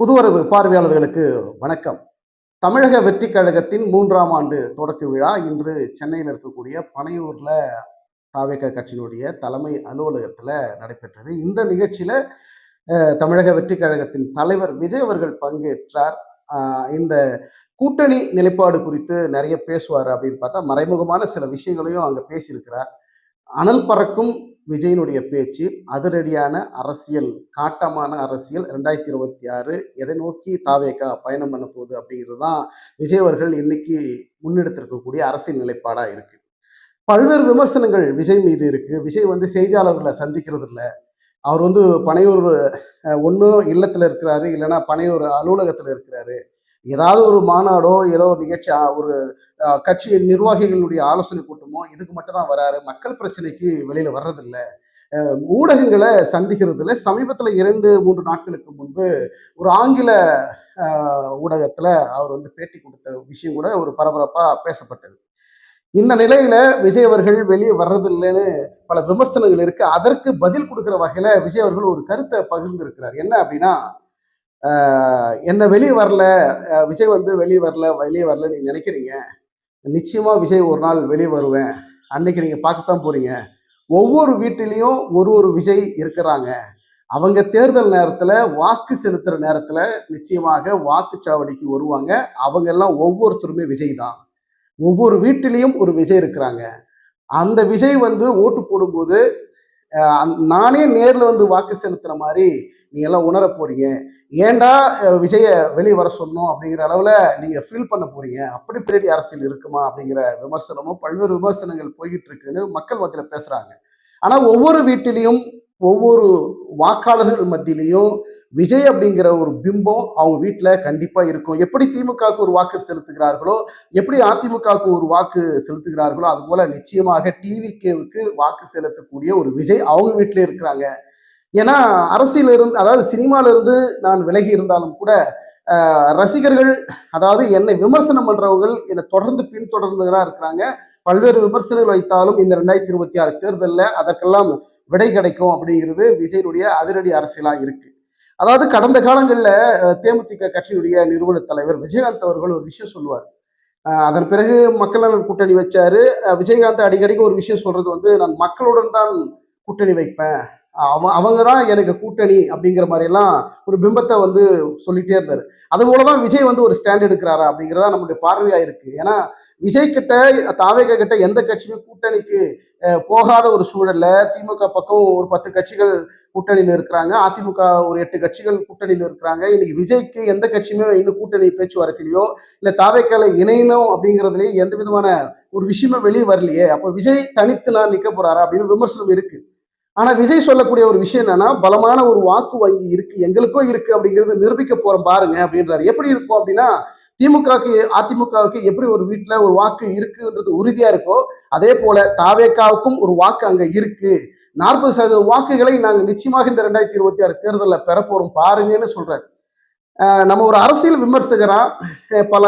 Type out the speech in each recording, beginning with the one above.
புதுவரவு பார்வையாளர்களுக்கு வணக்கம். தமிழக வெற்றி கழகத்தின் மூன்றாம் ஆண்டு தொடக்க விழா இன்று சென்னையில் இருக்கக்கூடிய பனையூர்ல தாவேக கட்சியினுடைய தலைமை அலுவலகத்துல நடைபெற்றது. இந்த நிகழ்ச்சியில தமிழக வெற்றி கழகத்தின் தலைவர் விஜய் அவர்கள் பங்கேற்றார். இந்த கூட்டணி நிலைப்பாடு குறித்து நிறைய பேசுவார் அப்படின்னு பார்த்தா மறைமுகமான சில விஷயங்களையும் அங்க பேசியிருக்கிறார். அனல் பறக்கும் விஜயினுடைய பேச்சு அதிரடியான அரசியல் காட்டமான அரசியல் ரெண்டாயிரத்தி இருபத்தி ஆறு எதை நோக்கி தாவேகா பயணம் பண்ண போகுது அப்படிங்கிறது தான் விஜய் அவர்கள் இன்னைக்கு முன்னெடுத்திருக்கக்கூடிய அரசியல் நிலைப்பாடாக இருக்கு. பல்வேறு விமர்சனங்கள் விஜய் மீது இருக்கு. விஜய் வந்து செய்தியாளர்களை சந்திக்கிறது இல்லை. அவர் வந்து பனையூர் ஒன்றும் இல்லத்தில் இருக்கிறாரு. இல்லைன்னா பனையூர் அலுவலகத்தில் இருக்கிறாரு. ஏதாவது ஒரு மாநாடோ ஏதோ ஒரு நிகழ்ச்சி ஒரு கட்சி நிர்வாகிகளுடைய ஆலோசனை கூட்டமோ இதுக்கு மட்டும் தான் வராரு. மக்கள் பிரச்சனைக்கு வெளியில வர்றதில்ல. ஊடகங்களை சந்திக்கிறதுல சமீபத்தில் இரண்டு மூன்று நாட்களுக்கு முன்பு ஒரு ஆங்கில ஊடகத்தில் அவர் வந்து பேட்டி கொடுத்த விஷயம் கூட ஒரு பரபரப்பாக பேசப்பட்டது. இந்த நிலையில விஜய் அவர்கள் வெளியே வர்றதில்லைன்னு பல விமர்சனங்கள் இருக்கு. அதற்கு பதில் கொடுக்குற வகையில விஜய் அவர்கள் ஒரு கருத்தை பகிர்ந்திருக்கிறார். என்ன அப்படின்னா என்ன வெளியே வரல விஜய் வந்து வெளியே வரல வெளியே வரல நீங்க நினைக்கிறீங்க? நிச்சயமா விஜய் ஒரு நாள் வெளியே வருவேன். அன்னைக்கு நீங்க பார்க்கத்தான் போறீங்க. ஒவ்வொரு வீட்டிலையும் ஒரு ஒரு விஜய் இருக்கிறாங்க. அவங்க தேர்தல் நேரத்துல வாக்கு செலுத்துற நேரத்துல நிச்சயமாக வாக்குச்சாவடிக்கு வருவாங்க. அவங்க எல்லாம் ஒவ்வொருத்தருமே விஜய் தான். ஒவ்வொரு வீட்டிலையும் ஒரு விஜய் இருக்கிறாங்க. அந்த விஜய் வந்து ஓட்டு போடும்போது நானே நேர்ல வந்து வாக்கு செலுத்துற மாதிரி நீங்க எல்லாம் உணர போறீங்க. ஏன்டா விஜயை விஜய வெளியே வர சொன்னோம் அப்படிங்கிற அளவுல நீங்க ஃபீல் பண்ண போறீங்க. அப்படி பின்னாடி அரசியல் இருக்குமா அப்படிங்கிற விமர்சனமும் பல்வேறு விமர்சனங்கள் போய்கிட்டு இருக்குன்னு மக்கள் மத்தியில பேசுறாங்க. ஆனா ஒவ்வொரு வீட்டிலையும் ஒவ்வொரு வாக்காளர்கள் மத்தியிலையும் விஜய் அப்படிங்கிற ஒரு பிம்பம் அவங்க வீட்டில் கண்டிப்பாக இருக்கும். எப்படி திமுகவுக்கு ஒரு வாக்கு செலுத்துகிறார்களோ எப்படி அதிமுகவுக்கு ஒரு வாக்கு செலுத்துகிறார்களோ அதுபோல நிச்சயமாக டிவிகேவுக்கு வாக்கு செலுத்தக்கூடிய ஒரு விஜய் அவங்க வீட்டிலே இருக்கிறாங்க. ஏன்னா அரசியலிருந்து அதாவது சினிமாவிலிருந்து நான் விலகி இருந்தாலும் கூட ரசிகர்கள் அதாவது என்னை விமர்சனம் பண்றவங்க என்னை தொடர்ந்து பின்தொடர்ந்துதான் இருக்கிறாங்க. பல்வேறு விமர்சனங்கள் வைத்தாலும் இந்த ரெண்டாயிரத்தி இருபத்தி ஆறு தேர்தலில் அதற்கெல்லாம் விடை கிடைக்கும் அப்படிங்கிறது விஜயனுடைய அதிரடி அரசியலாக இருக்கு. அதாவது கடந்த காலங்களில் தேமுதிக கட்சியினுடைய நிறுவன தலைவர் விஜயகாந்த் அவர்கள் ஒரு விஷயம் சொல்லுவார். அதன் பிறகு மக்கள் நலன் கூட்டணி வச்சாரு. விஜயகாந்த் அடிக்கடிக்கு ஒரு விஷயம் சொல்றது வந்து நான் மக்களுடன் தான் கூட்டணி வைப்பேன். அவ அவங்க தான் எனக்கு கூட்டணி அப்படிங்கிற மாதிரி எல்லாம் ஒரு பிம்பத்தை வந்து சொல்லிட்டே இருந்தார். அது போலதான் விஜய் வந்து ஒரு ஸ்டாண்ட் எடுக்கிறாரா அப்படிங்கிறதா நம்மளுடைய பார்வையாக இருக்கு ஏன்னா விஜய் கிட்ட தாவேக கிட்ட எந்த கட்சியுமே கூட்டணிக்கு போகாத ஒரு சூழல்ல திமுக பக்கம் ஒரு பத்து கட்சிகள் கூட்டணியில் இருக்கிறாங்க. அதிமுக ஒரு எட்டு கட்சிகள் கூட்டணியில் இருக்கிறாங்க. இன்னைக்கு விஜய்க்கு எந்த கட்சியுமே இன்னும் கூட்டணி பேச்சுவார்த்தையிலையோ இல்லை தாவேக்கால இணையணும் அப்படிங்கிறதுலயே எந்த விதமான ஒரு விஷயமே வெளியே வரலையே. அப்போ விஜய் தனித்து நான் நிற்க போறாரா அப்படின்னு விமர்சனம் இருக்கு. ஆனா விஜய் சொல்லக்கூடிய ஒரு விஷயம் என்னன்னா பலமான ஒரு வாக்கு வங்கி இருக்கு எங்களுக்கும் இருக்கு அப்படிங்கிறது நிரூபிக்க போறோம் பாருங்க அப்படின்றாரு. எப்படி இருக்கும் அப்படின்னா திமுகவுக்கு அதிமுகவுக்கு எப்படி ஒரு வீட்டுல ஒரு வாக்கு இருக்குன்றது உறுதியா இருக்கோ அதே போல தாவேக்காவுக்கும் ஒரு வாக்கு அங்க இருக்கு. நாற்பது சதவீத வாக்குகளை நாங்க நிச்சயமாக இந்த ரெண்டாயிரத்தி இருபத்தி ஆறு தேர்தலில் பெறப்போறோம் பாருங்கன்னு சொல்றாரு. நம்ம ஒரு அரசியல் விமர்சகரா பல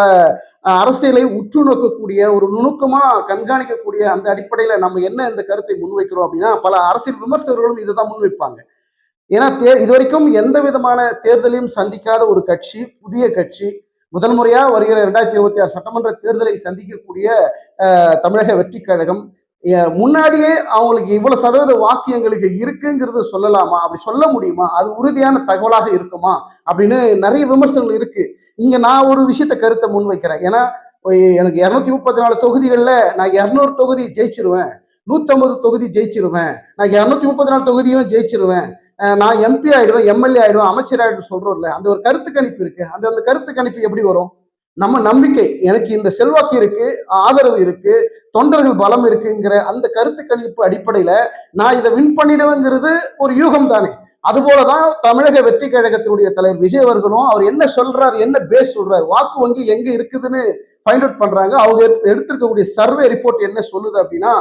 அரசியலை உற்று நோக்கக்கூடிய ஒரு நுணுக்கமா கண்காணிக்கக்கூடிய அந்த அடிப்படையில நம்ம என்ன இந்த கருத்தை முன்வைக்கிறோம் அப்படின்னா பல அரசியல் விமர்சகர்களும் இதை தான் முன்வைப்பாங்க. ஏன்னா தே இது வரைக்கும் எந்த விதமான தேர்தலையும் சந்திக்காத ஒரு கட்சி புதிய கட்சி முதல் முறையா வருகிற ரெண்டாயிரத்தி இருபத்தி ஆறு சட்டமன்ற தேர்தலை சந்திக்கக்கூடிய தமிழக வெற்றி கழகம் முன்னாடியே அவங்களுக்கு இவ்வளவு சதவீத வாக்கு எங்களுக்கு இருக்குங்கிறது சொல்லலாமா? அப்படி சொல்ல முடியுமா? அது உறுதியான தகவலாக இருக்குமா? அப்படின்னு நிறைய விமர்சனங்கள் இருக்கு. இங்க நான் ஒரு விஷயத்த கருத்தை முன்வைக்கிறேன். ஏன்னா எனக்கு இருநூத்தி முப்பத்தி நாலு தொகுதிகளில் நான் இரநூறு தொகுதி ஜெயிச்சிருவேன். நூத்தம்பது தொகுதி ஜெயிச்சிருவேன். நான் இரநூத்தி முப்பத்தி நாலு தொகுதியும் ஜெயிச்சிருவேன். நான் எம்பி ஆயிடுவேன் எம்எல்ஏ ஆயிடுவேன் அமைச்சர் ஆயிடுவேன் சொல்றோம்ல அந்த ஒரு கருத்து கணிப்பு இருக்கு. அந்த அந்த கருத்து கணிப்பு எப்படி வரும்? நம்ம நம்பிக்கை எனக்கு இந்த செல்வாக்கு இருக்கு ஆதரவு இருக்கு தொண்டர்கள் பலம் இருக்குங்கிற அந்த கருத்து கணிப்பு அடிப்படையில நான் இதை வின் பண்ணிடுவேங்கிறது ஒரு யூகம் தானே. அதுபோலதான் தமிழக வெற்றி கழகத்தினுடைய தலைவர் விஜய் அவர்களும் அவர் என்ன சொல்றார் என்ன பேஸ் சொல்றார் வாக்கு வங்கி எங்க இருக்குதுன்னு ஃபைண்ட் அவுட் பண்றாங்க. அவங்க எடுத்து- எடுத்திருக்கக்கூடிய சர்வே ரிப்போர்ட் என்ன சொல்லுது அப்படின்னா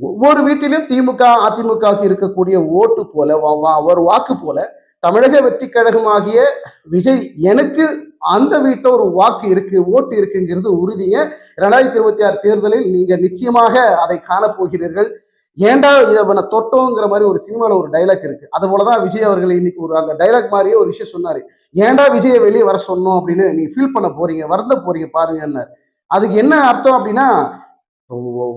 ஒவ்வொரு வீட்டிலும் திமுக அதிமுகவுக்கு இருக்கக்கூடிய ஓட்டு போல வா- வா- ஒரு வாக்கு போல தமிழக வெற்றி கழகமாகிய விஜய் எனக்கு அந்த வீட்டில் ஒரு வாக்கு இருக்கு ஓட்டு இருக்குங்கிறது உறுதிங்க ரெண்டாயிரத்தி இருபத்தி ஆறு தேர்தலில் நீங்க நிச்சயமாக அதை காணப்போகிறீர்கள். ஏன்டா இதை பண்ண தொட்டோங்கிற மாதிரி ஒரு சினிமாவில் ஒரு டைலாக் இருக்கு. அது போலதான் விஜய் அவர்கள் இன்னைக்கு ஒரு அந்த டைலாக் மாதிரியே ஒரு விஷயம் சொன்னாரு. ஏன்டா விஜயை வெளியே வர சொன்னோம் அப்படின்னு நீ ஃபீல் பண்ண போறீங்க வருந்த போறீங்க பாருங்கன்னாரு. அதுக்கு என்ன அர்த்தம் அப்படின்னா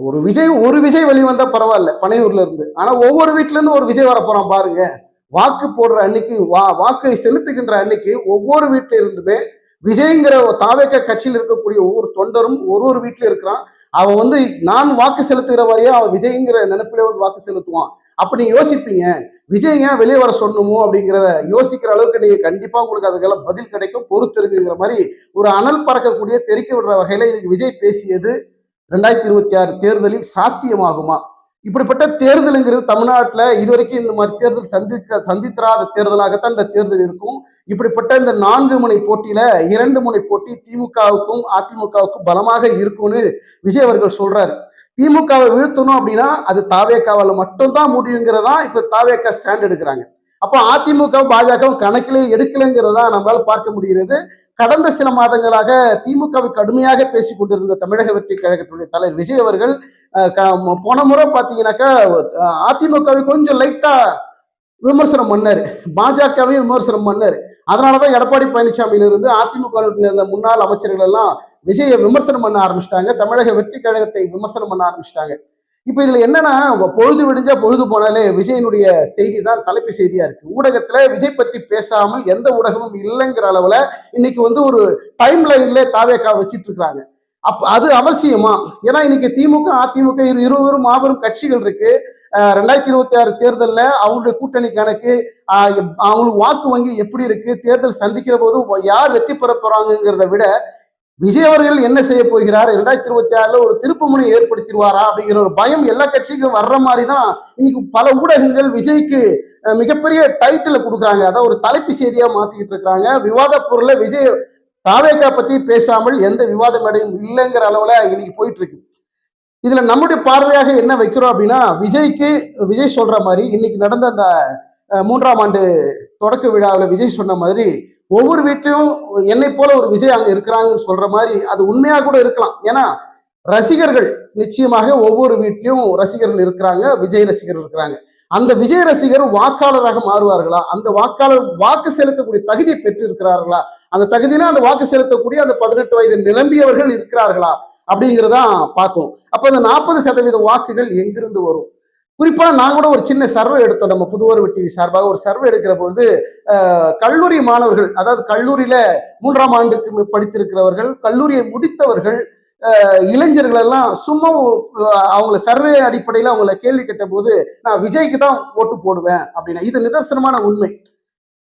ஒரு விஜய் ஒரு விஜய் வெளியே வந்தா பரவாயில்ல பனையூர்ல இருந்து ஆனா ஒவ்வொரு வீட்டுல இருந்து ஒரு விஜய் வர போறான் பாருங்க வாக்கு போடுற அன்னைக்கு வா வாக்கை செலுத்துகின்ற அன்னைக்கு ஒவ்வொரு வீட்டுல இருந்துமே விஜய்ங்கிற தாவேக்க கட்சியில் இருக்கக்கூடிய ஒவ்வொரு தொண்டரும் ஒரு ஒரு வீட்டுல இருக்கிறான். அவன் வந்து நான் வாக்கு செலுத்துகிற வரையே அவன் விஜய்ங்கிற நினைப்பிலே வந்து வாக்கு செலுத்துவான். அப்ப நீங்க யோசிப்பீங்க விஜய் ஏன் வெளியே வர சொல்லணுமோ? அப்படிங்கிறத யோசிக்கிற அளவுக்கு நீங்க கண்டிப்பா உங்களுக்கு அதுக்கெல்லாம் பதில் கிடைக்கும் பொறுத்திருங்கிற மாதிரி ஒரு அனல் பறக்கக்கூடிய தெறிக்க விடுற வகையில இன்னைக்கு விஜய் பேசியது ரெண்டாயிரத்தி இருபத்தி ஆறு தேர்தலில் சாத்தியமாகுமா? இப்படிப்பட்ட தேர்தலுங்கிறது தமிழ்நாட்டில் இதுவரைக்கும் இந்த மாதிரி தேர்தல் சந்திக்க சந்தித்திராத தேர்தலாகத்தான் இந்த தேர்தல் இருக்கும். இப்படிப்பட்ட இந்த நான்கு முனை போட்டியில இரண்டு முனை போட்டி திமுகவுக்கும் அதிமுகவுக்கும் பலமாக இருக்கும்னு விஜய் அவர்கள் சொல்றாரு. திமுகவை வீழ்த்தணும் அப்படின்னா அது தாவேக்காவால் மட்டும்தான் முடியுங்கிறதா இப்போ தாவேக்கா ஸ்டாண்ட் எடுக்கிறாங்க. அப்போ அதிமுகவும் பாஜகவும் கணக்கிலே எடுக்கலைங்கிறதா நம்மளால் பார்க்க முடிகிறது. கடந்த சில மாதங்களாக திமுகவை கடுமையாக பேசி கொண்டிருந்த தமிழக வெற்றி கழகத்தினுடைய தலைவர் விஜய் அவர்கள் போன முறை பார்த்தீங்கன்னாக்கா அதிமுகவை கொஞ்சம் லைட்டா விமர்சனம் பண்ணார். பாஜகவையும் விமர்சனம் பண்ணாரு. அதனாலதான் எடப்பாடி பழனிசாமியிலிருந்து அதிமுக இருந்த முன்னாள் அமைச்சர்கள் எல்லாம் விஜயை விமர்சனம் பண்ண ஆரம்பிச்சிட்டாங்க. தமிழக வெற்றி கழகத்தை விமர்சனம் பண்ண ஆரம்பிச்சிட்டாங்க. இப்ப இதுல என்னன்னா பொழுது விடிஞ்சா பொழுது போனாலே விஜயனுடைய செய்தி தான் தலைப்பு செய்தியா இருக்கு. ஊடகத்துல விஜய் பத்தி பேசாமல் எந்த ஊடகமும் இல்லைங்கிற அளவுல இன்னைக்கு வந்து ஒரு டைம் லைன்ல தாவேக்கா வச்சிட்டு இருக்கிறாங்க அப் அது அவசியமா? ஏன்னா இன்னைக்கு திமுக அதிமுக இரு இருவரும் மாபெரும் கட்சிகள் இருக்கு. ரெண்டாயிரத்தி இருபத்தி ஆறு தேர்தலில் அவங்களுடைய கூட்டணி கணக்கு அவங்களுக்கு வாக்கு வங்கி எப்படி இருக்கு? தேர்தல் சந்திக்கிற போது யார் வெற்றி பெற போறாங்கிறத விட விஜய் அவர்கள் என்ன செய்ய போகிறார்? இரண்டாயிரத்தி இருபத்தி ஆறுல ஒரு திருப்புமுனை ஏற்படுத்திடுவாரா? அப்படிங்கிற ஒரு பயம் எல்லா கட்சிக்கும் வர்ற மாதிரி தான் இன்னைக்கு பல ஊடகங்கள் விஜய்க்கு மிகப்பெரிய டைட்டில் கொடுக்குறாங்க. அதாவது ஒரு தலைப்பு செய்தியா மாத்திக்கிட்டு இருக்கிறாங்க. விவாத பொருளை விஜய் தாவேக்கா பத்தி பேசாமல் எந்த விவாத மேடையும் இல்லைங்கிற அளவுல இன்னைக்கு போயிட்டு இருக்கு. இதுல நம்முடைய பார்வையாக என்ன வைக்கிறோம் அப்படின்னா விஜய்க்கு விஜய் சொல்ற மாதிரி இன்னைக்கு நடந்த அந்த மூன்றாம் ஆண்டு தொடக்க விழாவில் விஜய் சொன்ன மாதிரி ஒவ்வொரு வீட்லையும் என்னை போல ஒரு விஜய் அங்க இருக்கிறாங்கன்னு சொல்ற மாதிரி அது உண்மையா கூட இருக்கலாம். ஏன்னா ரசிகர்கள் நிச்சயமாக ஒவ்வொரு வீட்லையும் ரசிகர்கள் இருக்கிறாங்க விஜய் ரசிகர்கள் இருக்கிறாங்க. அந்த விஜய் ரசிகர் வாக்காளராக மாறுவார்களா? அந்த வாக்காளர் வாக்கு செலுத்தக்கூடிய தகுதியை பெற்று இருக்கிறார்களா அந்த தகுதினா அந்த வாக்கு செலுத்தக்கூடிய அந்த பதினெட்டு வயது நிரம்பியவர்கள் இருக்கிறார்களா? அப்படிங்கிறதான் பார்க்கும் அப்ப அந்த நாற்பது சதவீத வாக்குகள் எங்கிருந்து வரும்? குறிப்பாக நான் கூட ஒரு சின்ன சர்வே எடுத்தோம் நம்ம புதுவர் டிவி சார்பாக. ஒரு சர்வே எடுக்கிற பொழுது கல்லூரி மாணவர்கள் அதாவது கல்லூரியில மூன்றாம் ஆண்டுக்கு படித்திருக்கிறவர்கள் கல்லூரியை முடித்தவர்கள் இளைஞர்கள் எல்லாம் சும்மா அவங்கள சர்வே அடிப்படையில் அவங்கள கேள்வி கேட்ட போது நான் விஜய்க்கு தான் ஓட்டு போடுவேன் அப்படின்னா இது நிதர்சனமான உண்மை.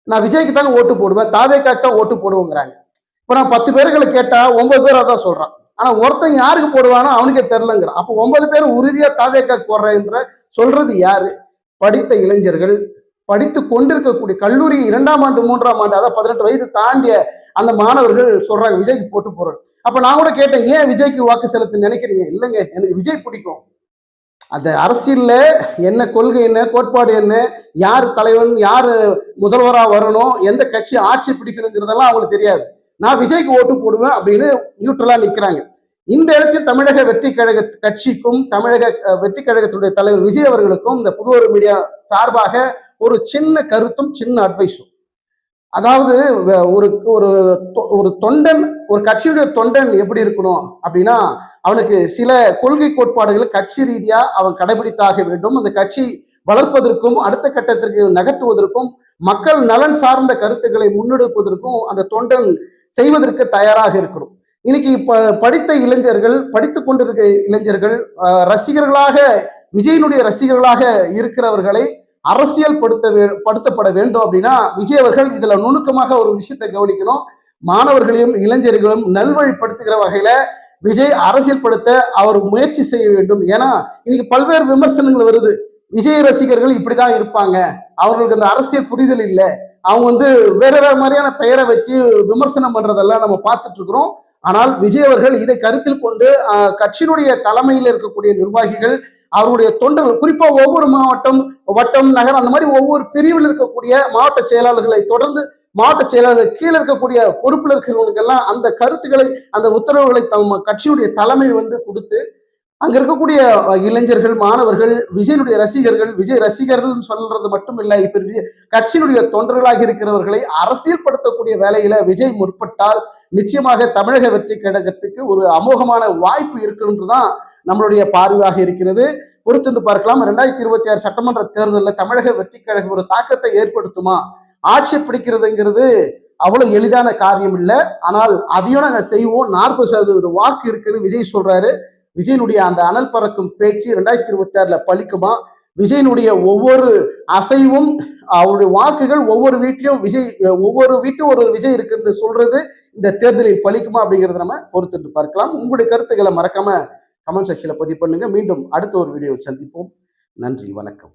நான் விஜய்க்கு தாங்க ஓட்டு போடுவேன் தாவேக்காக்கு தான் ஓட்டு போடுவோங்கிறாங்க. இப்போ நான் பத்து பேர்களை கேட்டா ஒன்பது பேர் அதான் சொல்றான். ஆனா ஒருத்தன் யாருக்கு போடுவானோ அவனுக்கே தெரிலங்கிறான் அப்போ ஒன்பது பேர் உறுதியா தாவேக்காக்கு போடுறேன்ற சொல்றது யாரு? படித்த இளைஞர்கள் படித்து கொண்டிருக்கக்கூடிய கல்லூரி இரண்டாம் ஆண்டு மூன்றாம் ஆண்டு அதாவது பதினெட்டு வயது தாண்டிய அந்த மாணவர்கள் சொல்றாங்க விஜய்க்கு போட்டு போறேன் அப்ப நான் கூட கேட்டேன் ஏன் விஜய்க்கு வாக்கு செலுத்த நினைக்கிறீங்க? இல்லைங்க எனக்கு விஜய் பிடிக்கும். அந்த அரசியல்ல என்ன கொள்கை என்ன கோட்பாடு என்ன யார் தலைவன் யார் முதல்வரா வரணும் எந்த கட்சி ஆட்சி பிடிக்கணுங்கிறதெல்லாம் அவங்களுக்கு தெரியாது. நான் விஜய்க்கு ஓட்டு போடுவேன் அப்படின்னு நியூட்ரலா நிக்கிறாங்க. இந்த இடத்தில் தமிழக வெற்றி கழக கட்சிக்கும் தமிழக வெற்றி கழகத்தினுடைய தலைவர் விஜய் அவர்களுக்கும் இந்த புதுவர் மீடியா சார்பாக ஒரு சின்ன கருத்தும் சின்ன அட்வைஸும் அதாவது ஒரு ஒரு தொ- ஒரு தொண்டன் ஒரு கட்சியுடைய தொண்டன் எப்படி இருக்கணும் அப்படின்னா அவனுக்கு சில கொள்கை கோட்பாடுகளை கட்சி ரீதியா அவன் கடைபிடித்தாக வேண்டும். அந்த கட்சி வளர்ப்பதற்கும் அடுத்த கட்டத்திற்கு நகர்த்துவதற்கும் மக்கள் நலன் சார்ந்த கருத்துக்களை முன்னெடுப்பதற்கும் அந்த தொண்டன் செய்வதற்கு தயாராக இருக்கணும். இன்னைக்கு இப்ப படித்த இளைஞர்கள் படித்து கொண்டிருக்க இளைஞர்கள் ரசிகர்களாக விஜயனுடைய ரசிகர்களாக இருக்கிறவர்களை அரசியல் படுத்த வே- படுத்தப்பட வேண்டும் அப்படின்னா விஜய் அவர்கள் இதுல நுணுக்கமாக ஒரு விஷயத்தை கவனிக்கணும். மாணவர்களையும் இளைஞர்களும் நல்வழிப்படுத்துகிற வகையில விஜய் அரசியல் படுத்த அவர் முயற்சி செய்ய வேண்டும். ஏன்னா இன்னைக்கு பல்வேறு விமர்சனங்கள் வருது. விஜய் ரசிகர்கள் இப்படிதான் இருப்பாங்க. அவர்களுக்கு அந்த அரசியல் புரிதல் இல்லை. அவங்க வந்து வேற வேற மாதிரியான பெயரை வச்சு விமர்சனம் பண்றதெல்லாம் நம்ம பார்த்துட்டு இருக்கிறோம். ஆனால் விஜய் அவர்கள் இதை கருத்தில் கொண்டு கட்சியினுடைய தலைமையில் இருக்கக்கூடிய நிர்வாகிகள் அவருடைய தொண்டர்கள் குறிப்பா ஒவ்வொரு மாவட்டம் வட்டம் நகர் அந்த மாதிரி ஒவ்வொரு பிரிவில் இருக்கக்கூடிய மாவட்ட செயலாளர்களை தொடர்ந்து மாவட்ட செயலாளர் கீழே இருக்கக்கூடிய பொறுப்பில் இருக்கிறவங்களுக்கெல்லாம் அந்த கருத்துக்களை அந்த உத்தரவுகளை தம் கட்சியுடைய தலைமை வந்து கொடுத்து அங்க இருக்கக்கூடிய இளைஞர்கள் மாணவர்கள் விஜயனுடைய ரசிகர்கள் விஜய் ரசிகர்கள் சொல்றது மட்டும் இல்ல இப்ப கட்சியினுடைய தொண்டர்களாக இருக்கிறவர்களை அரசியல்படுத்தக்கூடிய வேலையில விஜய் முற்பட்டால் நிச்சயமாக தமிழக வெற்றி கழகத்துக்கு ஒரு அமோகமான வாய்ப்பு இருக்குன்றதுதான் நம்மளுடைய பார்வையாக இருக்கிறது. பொறுத்திருந்து பார்க்கலாம். ரெண்டாயிரத்தி இருபத்தி ஆறு சட்டமன்ற தேர்தலில் தமிழக வெற்றி கழகம் ஒரு தாக்கத்தை ஏற்படுத்துமா? ஆட்சி பிடிக்கிறதுங்கிறது அவ்வளவு எளிதான காரியம் இல்லை. ஆனால் அதையும் நாங்கள் செய்வோம். நாற்பது சதவீத வாக்கு இருக்குன்னு விஜய் சொல்றாரு. விஜயனுடைய அந்த அனல் பறக்கும் பேச்சு ரெண்டாயிரத்தி இருபத்தி ஆறுல பழிக்குமா? விஜயனுடைய ஒவ்வொரு அசைவும் அவருடைய வாக்குகள் ஒவ்வொரு வீட்லயும் விஜய் ஒவ்வொரு வீட்டும் ஒரு விஜய் இருக்குன்னு சொல்றது இந்த தேர்தலில் பழிக்குமா அப்படிங்கறத நம்ம பொறுத்துட்டு பார்க்கலாம். உங்களுடைய கருத்துக்களை மறக்காம கமெண்ட் செக்ஷன்ல பதிவு பண்ணுங்க. மீண்டும் அடுத்த ஒரு வீடியோவில் சந்திப்போம். நன்றி வணக்கம்.